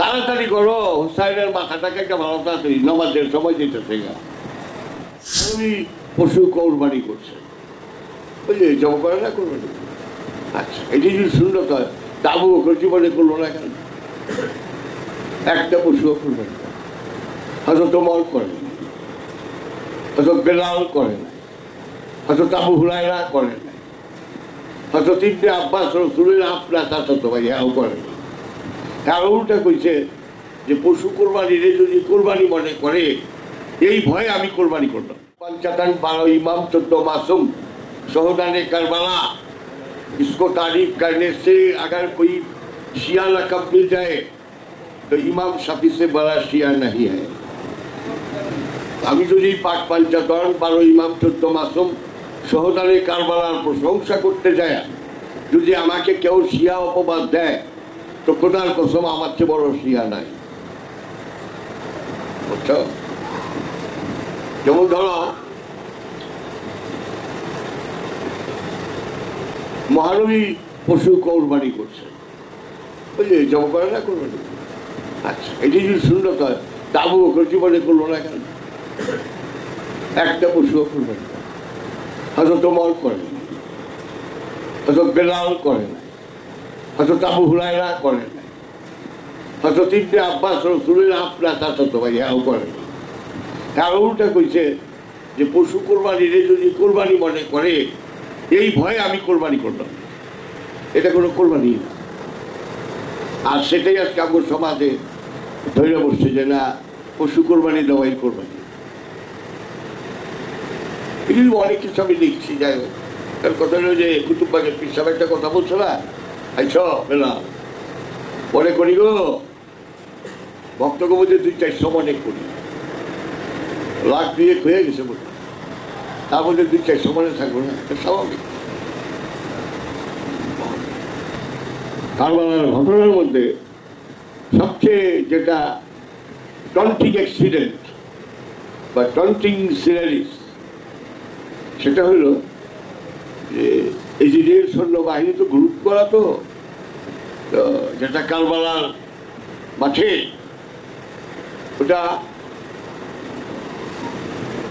তাড়াতাড়ি করো, হুসাইনের মাথাটাকে একটা ভালো তাড়াতাড়ি নমাজের সময় দিতেছে গা। উনি পশু কোরবানি করছে। ওই যে জমা করে না কোরবানি? আচ্ছা এটি যদি শূন্য হয় তাবু ওকে জীবনে করল না কেন? একটা পশুও কোরবানি করে। হয়তো তোমার করে হয়তো বেলাল করে না হয়তো তাবু হুলাইরা করে না হয়তো তিনটে আব্বাস রসুলের আপনার তো ভাই হ্যাঁ করে না তার উল্টা কইছে যে পশু কোরবানিরে যদি কোরবানি মনে করে এই ভয়ে আমি কোরবানি করলাম पंचतन बारो इमाम चुद्दो मासूम शोहदाने करबला इसको तारीफ करने से अगर कोई शिया लकब मिल जाए तो इमाम शफी से बड़ा शिया नहीं है আমি যদি পাক পাঞ্চাতন বারো ইমাম চোদ্দ মাসুম সহদানে কারবালার প্রশংসা করতে যায় যদি আমাকে কেউ শিয়া অপবাদ দেয় তো খোদার কসম আমার চেয়ে বড় শিয়া নাই। যেমন ধরো মহানবী পশু কোরবানি করছে। ওই যে জমা করে না কোরবানি? আচ্ছা এটি যদি শূন্য হয় তাবু ওকে জীবনে করল না কেন? একটা পশুও কোরবানি করে। হয়তো তোমার করে। হয়তো বেলাল করে। হয়তো তাবু হুলাইরা করে না হয়তো তিনটে আব্বাস রসুলের আপনার তার তো ভাই হ্যাঁ করে না তার উল্টা কইছে যে পশু কোরবানিরে যদি কোরবানি মনে করে, এই ভয়ে আমি কোরবানি করলাম। এটা কোনো কোরবানি না। আর সেটাই আজকে আমার সমাজে ধরে বসছে যে না, পশু কোরবানি দেওয়াই কোরবানি। এগুলো অনেক কিছু আমি লিখছি, যাই হোক। তার কথা হলো যে কুতুববাগের পিসাব একটা কথা বলছো না? আইছ, বেলা। পরে করি গো। ভক্তকে বলতে দুই চারশো মনে করি। লাখ দিয়ে হয়ে গেছে বলে তার মধ্যে দুই চারশো মনে থাকব না স্বাভাবিক। কারবালার ঘটনার মধ্যে সবচেয়ে যেটা টন্টিং অ্যাক্সিডেন্ট বা টন্টিং সিনারিস সেটা হলো যে ইজিরিয়ার সৈন্যবাহিনী তো গ্রুপ করা তো। যেটা কারবালার মাঠে, ওটা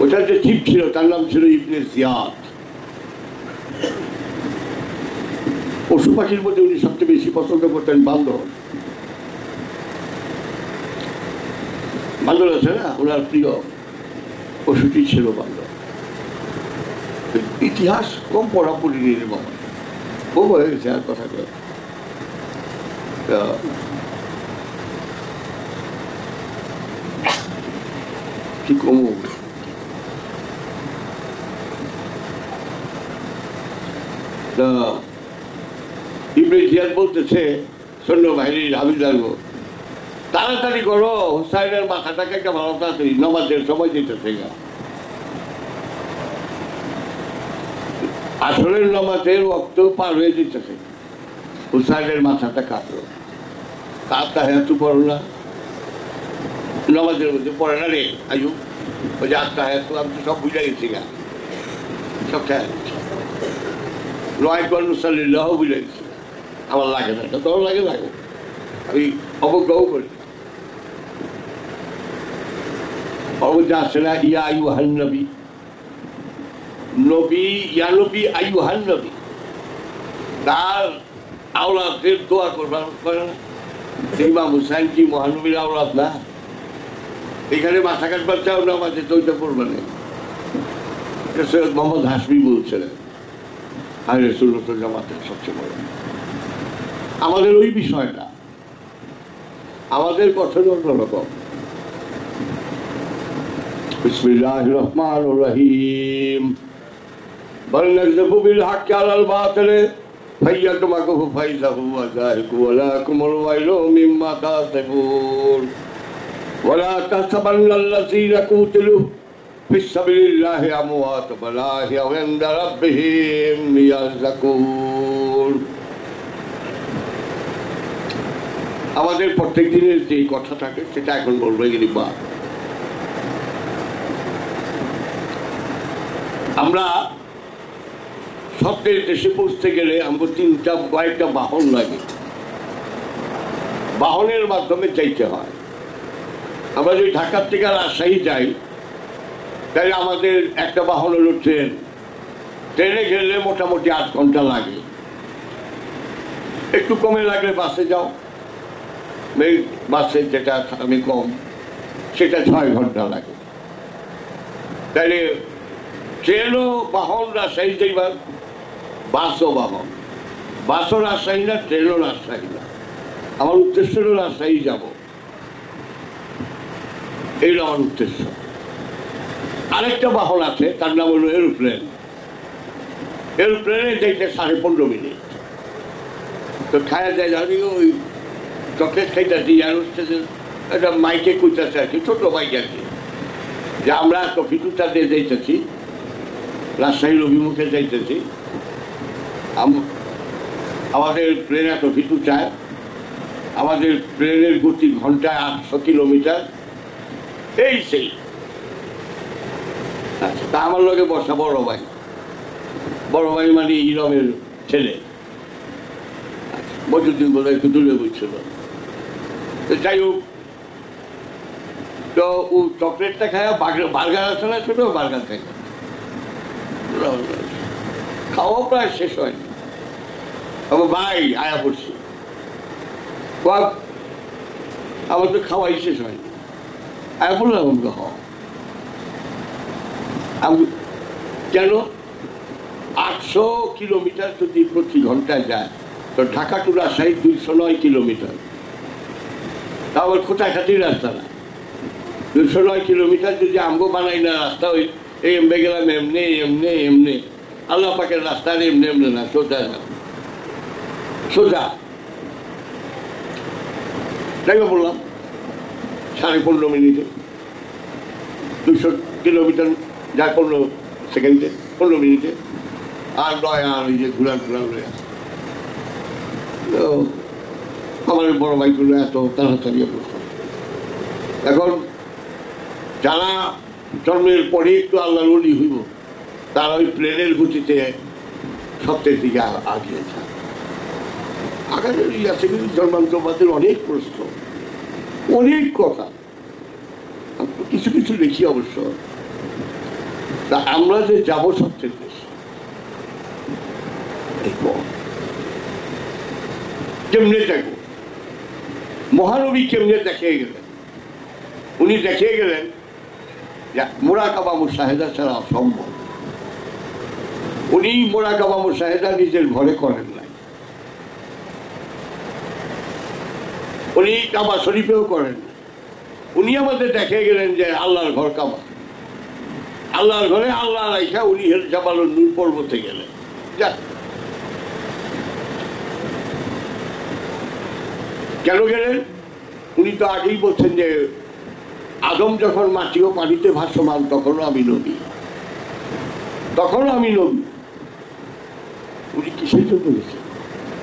ওটার যে চিফ ছিল, তার নাম ছিল ইবনে জিয়াদ। পশু পাখির মধ্যে উনি সবচেয়ে বেশি পছন্দ করতেন বান্দর। বান্দর আছে না? ওনার প্রিয় পশুটি ছিল বান্দর। ইতিহাস কম পড়া পড়িনি রে বাবা খুব হয়ে গেছে আর কথা কয়। তা কি কমু? জিয়াদ বলতেছে, সৈন্যবাহিনীর হাবিলদার গো তাড়াতাড়ি করো, হুসাইনের মাথাটাকে একটা ভালো তাড়াতাড়ি নমাজের সময় দিতেছে গা। আসলের নমাজের রক্ত পার হয়ে দিতেছে হুসাইনের মাথাটা কাটলো কাপটা হ্যাঁ তু পড়ো না। নমাজের মধ্যে পড়ে না রে, আয়ু। ওই যে আটটা হ্যাঁ তু, আমি তো সব বুঝে গেছি গা। সব খেয়াল নয় কর্মশালীলাহ বুঝে গেছি। আমার লাগে না, তোর লাগে লাগে। আমি অবজ্ঞাও করি। অবজ্ঞা আসে না, ইয়া আয়ু হান নবী নবী তার আওলাদের দোয়া করবার করে না। হুসাইন কি মহানবীর আওলাদ না? এখানে মাথা কাটবার চাও না, মাঝে তো ওইটা করবে না। সৈয়দ মোহাম্মদ হাসমি জামাতের সবচেয়ে বড় আমাদের ওই বিষয়টা, আমাদের কথন অন্যরকম। রহমান রহিম। بل نكذب بالحق على الباطل فيدمغه فإذا هو زاهق ولكم الويل مما تصفون ولا تحسبن الذين قتلوا في سبيل الله أموات بل أحياء عند ربهم يرزقون আমাদের প্রত্যেক দিনের যে কথা থাকে সেটা এখন বলবো এগুলি বা আমরা স্বপ্নের দেশে পৌঁছতে গেলে আমাকে তিনটা কয়েকটা বাহন লাগে। বাহনের মাধ্যমে যাইতে হয়। আমরা যদি ঢাকার থেকে রাজশাহী যাই, তাহলে আমাদের একটা বাহন হলো ট্রেন। ট্রেনে গেলে মোটামুটি আট ঘণ্টা লাগে। একটু কমে লাগলে বাসে যাও। এই বাসে যেটা আমি কম, সেটা ছয় ঘণ্টা লাগে। তাহলে ট্রেনও, বাহন, রাজশাহী যাইবার বাসও বাহন বাসও রাজশাহী না, ট্রেনও রাজশাহী না। আমার উদ্দেশ্য রাজশাহী যাব। এই আমার উদ্দেশ্য। আরেকটা বাহন আছে, তার নাম হলো এরোপ্লেন। এরোপ্লেনে যাইতে সাড়ে পনেরো মিনিট। তো খায়া যায়, জানি ওই চকলেট আর হচ্ছে যে, একটা মাইকে কইতেছে আর কি, ছোটো মাইক আর কি। যে আমরা দিয়ে যাইতেছি, রাজশাহীর অভিমুখে যাইতেছি। আমাদের প্লেন এত কিছু চায়। আমাদের প্লেনের গতি ঘন্টায় আটশো কিলোমিটার। এই সেই। আচ্ছা তা আমার লগে বসা বড় ভাই। বড় ভাই মানে ইরমের ছেলে। বছর মজুদ্দিন বোধ একটু দূরে বুঝছিল তো যাই হোক, তো ও চকলেটটা খায় বার্গার আছে না ছোটো? বার্গার খাই খাওয়া প্রায় শেষ হয়নি। আমার ভাই, আয়া পড়ছি। আমার তো খাওয়াই শেষ হয়নি আয়া বললাম আমাকে হ কেন? আটশো কিলোমিটার যদি প্রতি ঘন্টায় যায়, তো ঢাকা টু রাজশাহী দুইশো নয় কিলোমিটার। তা আবার খাতির রাস্তা না দুশো নয় কিলোমিটার যদি আমগো বানাই না, রাস্তা ওই এমবে গেলাম, এমনি এমনি এমনি। আল্লাহ পাকের রাস্তার এমনি এমনি না, সোজা না। সোজা। তাই বললাম, সাড়ে পনেরো মিনিটে। দুশো কিলোমিটার যায় পনেরো সেকেন্ডে, পনেরো মিনিটে। আর নয়, আর ওই যে ঘুরান হয়ে আসে তো, আমার বড় ভাইগুলো এত তাড়াতাড়ি এখন যারা জন্মের পরে একটু আল্লাহর অলি হইব, তারা ওই প্লেনের গতিতে সত্যের দিকে আ- আগিয়ে যায়। আগামী আছে কিন্তু জন্মান্তবাদের অনেক প্রশ্ন, অনেক কথা। কিছু কিছু লিখি অবশ্য। তা আমরা যে যাব সত্যের দেশে কেমনে দেখো মহানবী কেমনে দেখিয়ে গেলেন? উনি দেখিয়ে গেলেন মোরাকাবা মুশাহেদা ছাড়া অসম্ভব। উনি মোরাকাবা মুশাহেদা নিজের ঘরে করেন নাই উনি কাবা শরীফেও করেন। উনি আমাদের দেখে গেলেন যে আল্লাহর ঘর কাবা। আল্লাহর ঘরে আল্লাহ রাইখা উনি জাবালুর নূর পর্বতে গেলেন। যা কেন গেলেন? উনি তো আগেই বলছেন যে আদম যখন মাটি ও পানিতে ভাসমান, তখনও আমি নবী। তখন আমি নবী। উনি কিসের জন্য গেছেন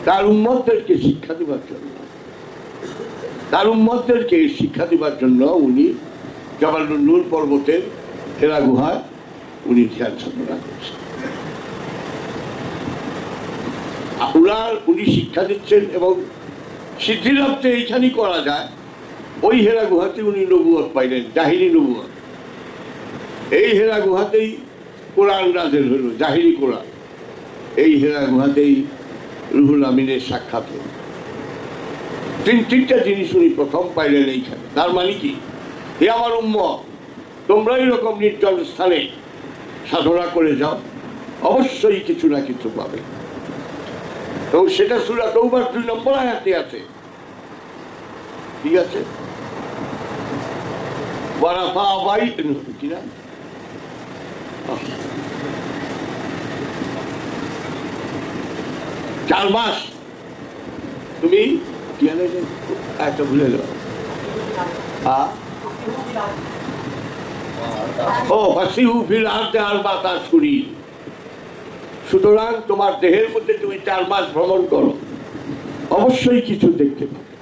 তার উম্মতদেরকে শিক্ষা দেওয়ার জন্য। তার উম্মতদেরকে শিক্ষা দেওয়ার জন্য উনি জবালুর পর্বতের হেরা গুহায় উনি ধ্যান সাধনা করছেন। আপনার উনি শিক্ষা দিচ্ছেন এবং সিদ্ধিলাভতে এইখানেই করা যায়, ওই হেরা গুহাতে উনি নবুয়ত পাইলেন জাহিরি নবুয়ত এই হেরা গুহাতেই কোরআন নাজেল হইল জাহিরি কোরআন। এই হেরা গুহাতেই রুহুল আমিনের সাক্ষাৎ হল। তিন তিনটা জিনিস উনি প্রথম পাইলেন এইখানে। তার মানে কি? হে আমার উম্ম তোমরা এরকম নির্জন স্থানে সাধনা করে যাও। অবশ্যই কিছু না কিছু পাবে। এবং সেটা সুরা তৌবার দুই নম্বর আয়াতে আছে। ঠিক আছে? চার মাস। তুমি কি একটা ভুলে গেল হ্যাঁ ও ফাসিহু ফিল আরদে আর বাতাস করি সুতরাং তোমার দেহের মধ্যে তুমি চার মাস ভ্রমণ করো। অবশ্যই কিছু দেখতে পাবে।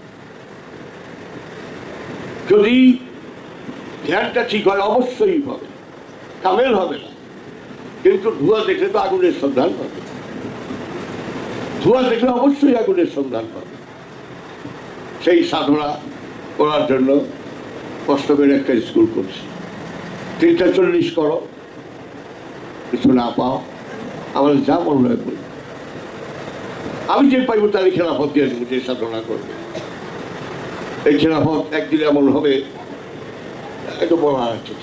যদি ধ্যানটা ঠিক হয়, অবশ্যই হবে। কামেল হবে না। কিন্তু ধোঁয়া দেখলে তো আগুনের সন্ধান পাবে। ধোঁয়া দেখলে অবশ্যই আগুনের সন্ধান পাবে। সেই সাধনা করার জন্য কষ্ট করে একটা স্কুল করছি তিনটা চল্লিশ করো, কিছু না পাও, আমার যা মনে হয় বলি। আমি যে পাইব তারই খেলাফত দিয়ে দেবো, যে সাধনা করবে। এই খেলাফত একদিন এমন হবে, একটু বলা আছে।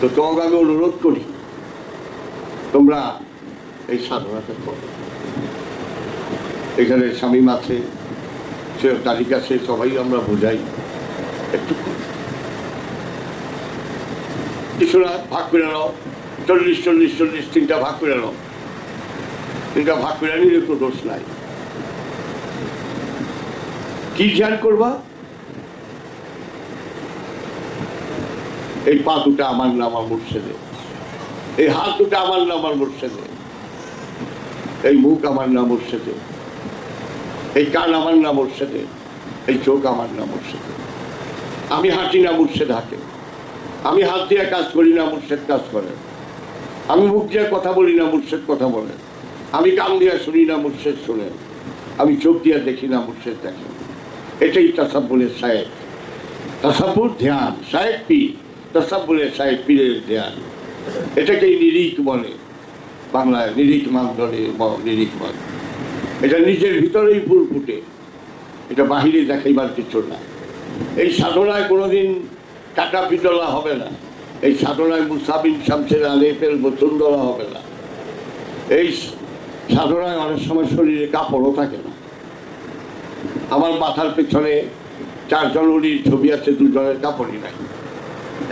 তো তোমাকে আমি অনুরোধ করি, তোমরা এই সাধনাটা করো। এখানে স্বামী আছে সে তালিকা আছে সবাই আমরা বোঝাই। একটু কিছুটা ভাগ করে নাও। চল্লিশ চল্লিশ চল্লিশ, তিনটা ভাগ করে নাও। তিনটা ভাগ করে নিলে একটু দোষ নাই। কি ধ্যান করবা? এই পা দুটা আমার নাম আমার মুর্শেদে এই হাত দুটা আমার নাম আমার মুর্শেদে এই মুখ আমার নাম মুর্শেদে এই কান আমার নাম মুর্শেদে এই চোখ আমার নাম মুর্শেদে আমি হাঁটি না মুর্শেদ হাঁটে আমি হাত দিয়ে কাজ করি না মুর্শেদ কাজ করে। আমি মুখ দিয়ে কথা বলি না মুর্শেদ কথা বলে। আমি কান দিয়ে শুনি না মুর্শেদ শোনেন আমি চোখ দিয়ে দেখি না মুর্শেদ দেখেন এটাই তাসাব্বুলের সাহেব তাসাব্বুর ধ্যান সাহেব পীর। তাসাব্বুলের সাহেব পীরের ধ্যান। এটাকেই নিরিক বলে। বাংলায় নিরিক মান ধরে নিরিক এটা নিজের ভিতরেই ফুল ফুটে। এটা বাহিরে দেখাইবার কিছু না। এই সাধনায় কোনোদিন কাটা পিতলা হবে না। এই সাধনায় মুসাবিন শামসের আলেপের বসুন্ধরা হবে না। এই সাধনায় অনেক সময় শরীরে কাপড়ও থাকে না। আমার মাথার পেছনে চারজন উনির ছবি আছে, দুজনের কাপড়ই নাই।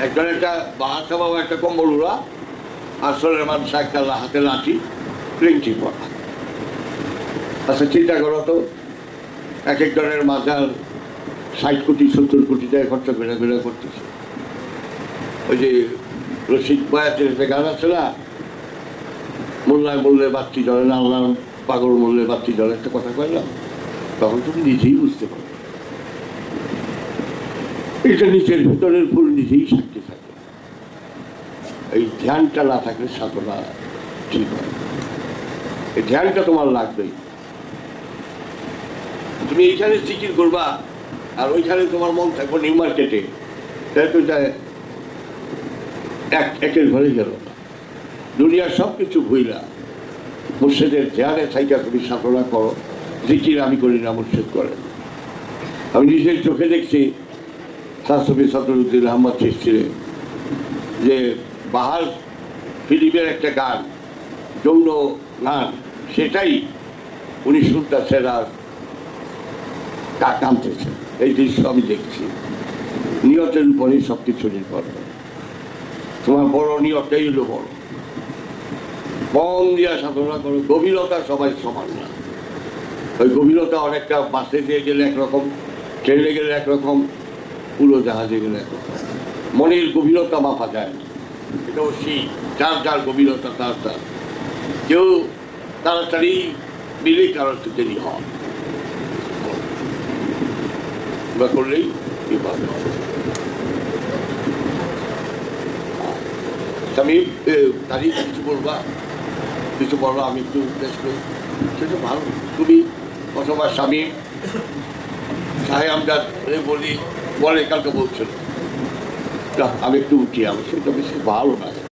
একজন একটা বাহাতা বাবা একটা কম্বল উড়া, আর সোলেমান একটা হাতে লাঠি প্রিন্টি পড়া আচ্ছা চিন্তা করো তো। এক একজনের মাথার ষাট কোটি, সত্তর কোটি টাকা খরচা করে করে করতেছে। ওই যে রসিক বয়াতের একটা গান আছে না? মোল্লায় বললে বাচ্চি জলে না, আল্লাহ পাগল বললে বাচ্চি জলে একটা কথা কইলাম তখন তুমি নিজেই বুঝতে পারবে এটা নিচের ভিতরের ফুল নিজেই সাক্ষী থাকে। এই ধ্যানটা না থাকলে সাধনা ঠিক হয় এই ধ্যানটা তোমার লাগবেই। তুমি এইখানে জিকির করবা, আর ওইখানে তোমার মন থাকব নিউ মার্কেটে। তাহলে তো এটা এক, একের ঘরে গেল। দুনিয়ার সব কিছু ভুইলা। মুর্শেদের ধ্যানে থাইকা তুমি সাধনা করো। জিকির আমি করি না, মুর্শেদ করেন আমি নিজের চোখে দেখছি শাসবি সদরুদ্দিন আহমদ চিস্তিরে যে বাহার ফিলিপের একটা গান, যৌন গান, সেটাই উনি শুনতেছেন আর কা- কাঁদতেছেন এই দৃশ্য আমি দেখছি। নিয়তের উপরেই সব কিছু নির্ভর। তোমার বড় নিয়তটাই হলো বড়। মন দিয়া সাধনা করো, গভীরতা সবাই সমান না। ওই গভীরতা অনেকটা বাসে দিয়ে গেলে একরকম, ট্রেনে গেলে একরকম, পুরো জাহাজে গেলে একরকম। মনের গভীরতা মাপা যায় না। এটাও সেই যার যার গভীরতা, তার তার। কেউ তাড়াতাড়ি মিলে কারও একটু দেরি হয় বা করলেই বিপদ আমি তারিখ কিছু বলবা? কিছু বলো, আমি একটু বেশ করি সেটা ভালো। তুমি অথবা স্বামী। সাহেব এ বলি, বলে কালকে বলছিল। আমি একটু উঠি, আমার সেটা বেশি ভালো না।